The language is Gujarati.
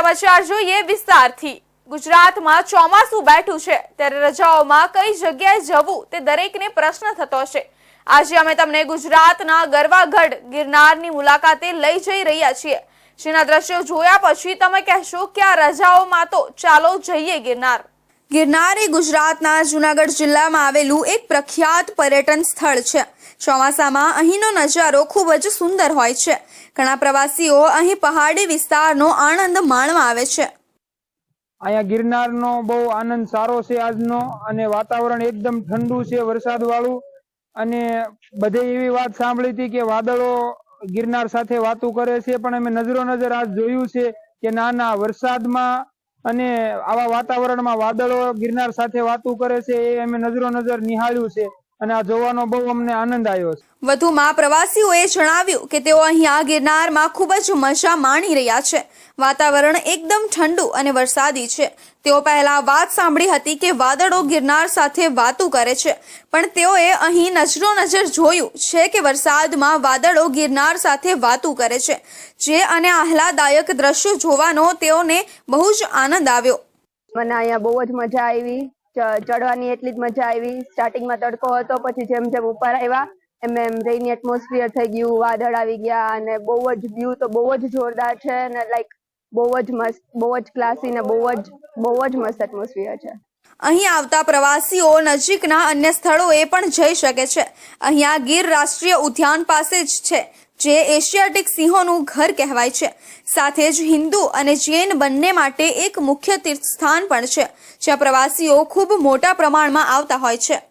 સમાચાર જોઈએ વિસ્તારથી. ગુજરાતમાં ચોમાસું બેઠું છે. ત્યારે રજાઓમાં કઈ જગ્યાએ જવું તે દરેકને પ્રશ્ન થતો છે આજે અમે તમને ગુજરાતના ગરવાગઢ, ગિરનારની મુલાકાતે લઈ જઈ રહ્યા છીએ. જેના દ્રશ્યો જોયા પછી તમે કહેશો કે આ રજાઓમાં તો ચાલો જઈએ ગિરનાર. ગિરનાર એ ગુજરાતના જુનાગઢ જિલ્લામાં આવેલું એક પ્રખ્યાત પર્યટન સ્થળ છે. ચોમાસામાં અહીંનો નજારો ખૂબ જ સુંદર હોય છે. ઘણા પ્રવાસીઓ અહીં પહાડી વિસ્તારનો આનંદ માણવા આવે છે. અહીંયા ગિરનારનો બહુ આનંદ સારો છે આજનો અને વાતાવરણ એકદમ ઠંડુ છે વરસાદ વાળું અને બધે એવી વાત સાંભળી હતી કે વાદળો ગિરનાર સાથે વાતો કરે છે, પણ અમે નજરો નજર આજ જોયું છે કે ના ના વરસાદમાં અને આવા વાતાવરણમાં વાદળો ગિરનાર સાથે વાતો કરે છે, એ અમે નજરો નજર નિહાળ્યું છે. અને આ જોવાનો બહુ અમને આનંદ આવ્યો છે. વધુમાં પ્રવાસીઓએ જણાવ્યું કે તેઓ અહીં આ ગિરનારમાં ખૂબ જ મજા માણી રહ્યા છે. વાતાવરણ એકદમ ઠંડુ અને વરસાદી છે. તેઓ પહેલા વાત સાંભળી હતી કે વાદળો ગિરનાર સાથે વાતું કરે છે. પણ તેઓએ અહીં નજરો નજર જોયું છે કે વરસાદમાં વાદળો ગિરનાર સાથે વાતું કરે છે. જે અને આહલાદાયક દ્રશ્યો જોવાનો તેઓને બહુ જ આનંદ આવ્યો. મને અહીંયા બહુ જ મજા આવી. ચડવાની એટલી જ મજા આવી. સ્ટાર્ટિંગમાં તડકો હતો, પછી જેમ જેમ ઉપર આવ્યા, એમ એમ રેની એટમોસ્ફિયર થઈ ગયું, વાદળ આવી ગયા, અને બહુ જ વ્યૂ તો બહુ જ જોરદાર છે, અને લાઈક બહુ જ મસ્ત, બહુ જ ક્લાસી ને બહુ જ બહુ જ મસ્ત એટમોસ્ફિયર છે. અહીં આવતા પ્રવાસીઓ નજીકના અન્ય સ્થળોએ પણ જઈ શકે છે. અહીંયા ગીર રાષ્ટ્રીય ઉદ્યાન પાસે જ છે. જે એશિયાટિક સિંહોનું ઘર કહેવાય છે. સાથે જ હિન્દુ અને જૈન બંને માટે એક મુખ્ય તીર્થસ્થાન પણ છે, જ્યાં પ્રવાસીઓ ખૂબ મોટા પ્રમાણમાં આવતા હોય છે.